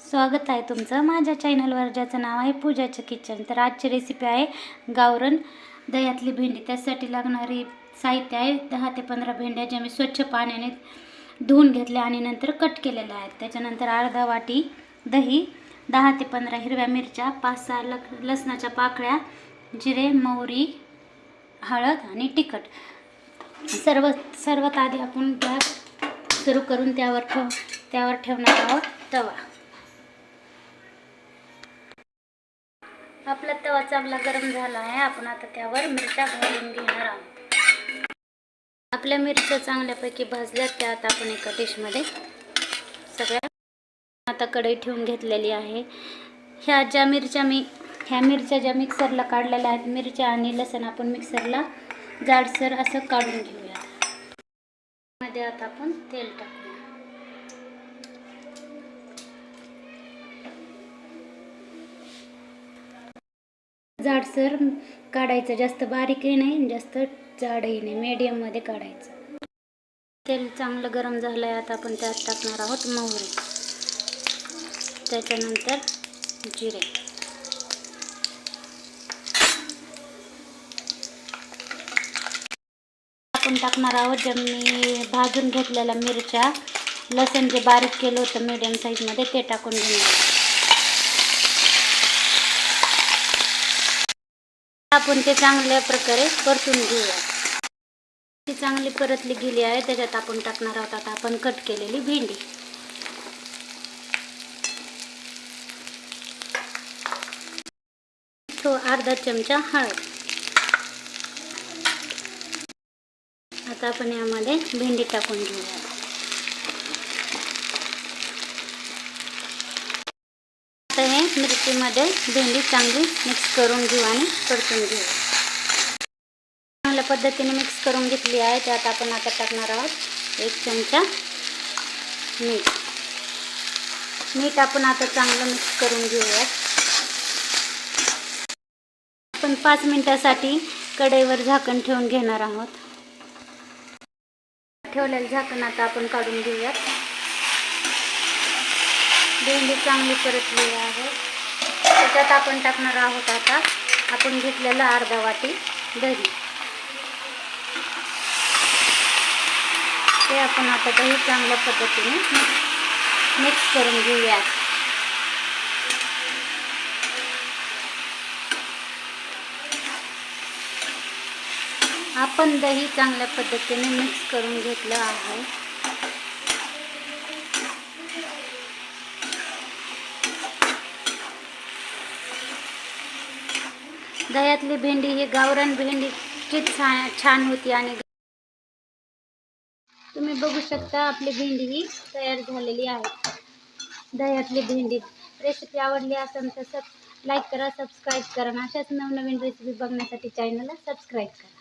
स्वागत आहे तुमचं. माझ्या चॅनलवर ज्याचं नाव आहे पूजाचं किचन तर आजची रेसिपी आहे गावरण दह्यातली भेंडी. त्यासाठी लागणारी साहित्य आहे दहा ते पंधरा भेंड्या ज्या मी स्वच्छ पाण्याने धुवून घेतल्या आणि नंतर कट केलेल्या आहेत. त्याच्यानंतर अर्धा वाटी दही दहा ते पंधरा हिरव्या मिरच्या पाच सहा लक लसणाच्या पाकळ्या जिरे मोहरी हळद आणि तिखट. सर्व सर्वात आधी आपण गॅस सुरू करून त्यावर ठेव त्यावर ठेवणार आहोत तवा. आपला तवा चांगला गरम झाला आहे. आपण आता त्यावर मिरच्या घालून घेणार आहोत. आपल्या मिरच्या चांगल्यापैकी भाजल्यात त्या आता आपण एका डिशमध्ये सगळ्या आता कढई ठेवून घेतलेली आहे. ह्या ज्या मिरच्या मी ह्या मिरच्या ज्या मिक्सरला काढलेल्या आहेत मिरच्या आणि लसण आपण मिक्सरला जाडसर असं काढून घेऊया मध्ये आता आपण तेल टाकू जाडसर काढायचं. जास्त बारीकही नाही आणि जास्त जाडही नाही. मीडियममध्ये काढायचं. तेल चांगलं गरम झालं आहे आता आपण त्यात टाकणार आहोत मोहरी. त्याच्यानंतर जिरे. आपण टाकणार आहोत ज्या मी भाजून घेतलेल्या मिरच्या. लसण जे बारीक केलं होतं मीडियम साईजमध्ये ते टाकून घेणार आपण ते चांगल्या प्रकारे परतून घेऊया. ती चांगली परतली गेली आहे त्याच्यात आपण टाकणार आहोत आता आपण कट केलेली भेंडी. तो अर्धा चमचा हळद. आता आपण यामध्ये भेंडी टाकून घेऊया. हे मिरचीमध्ये भेंडी चांगली मिक्स करून घेऊ आणि परतून घेऊ. चांगल्या पद्धतीने मिक्स करून घेतली आहे. त्यात आपण आता टाकणार आहोत एक चमचा मीठ. मीठ आपण आता चांगलं मिक्स करून घेऊयात. आपण पाच मिनिटासाठी कढईवर झाकण ठेवून घेणार आहोत. ठेवलेलं झाकण आता आपण काढून घेऊयात. भेंडी चांगली परतलेली आहे. त्याच्यात आपण टाकणार आहोत आता. आपण घेतलेलं अर्धा वाटी दही. ते आपण आता दही चांगल्या पद्धतीने मिक्स करून घेऊयात आपण दही चांगल्या पद्धतीने मिक्स करून घेतलं आहे. दह्यातली भेंडी ही गावरान भेंडीची छान छान होती आणि तुम्ही बघू शकता आपली भेंडी ही तयार झालेली आहे. दह्यातली भेंडी. रेसिपी आवडली असेल तर सब लाईक करा सबस्क्राईब करा आणि अशाच नवनवीन रेसिपी बघण्यासाठी चॅनलला सबस्क्राईब करा.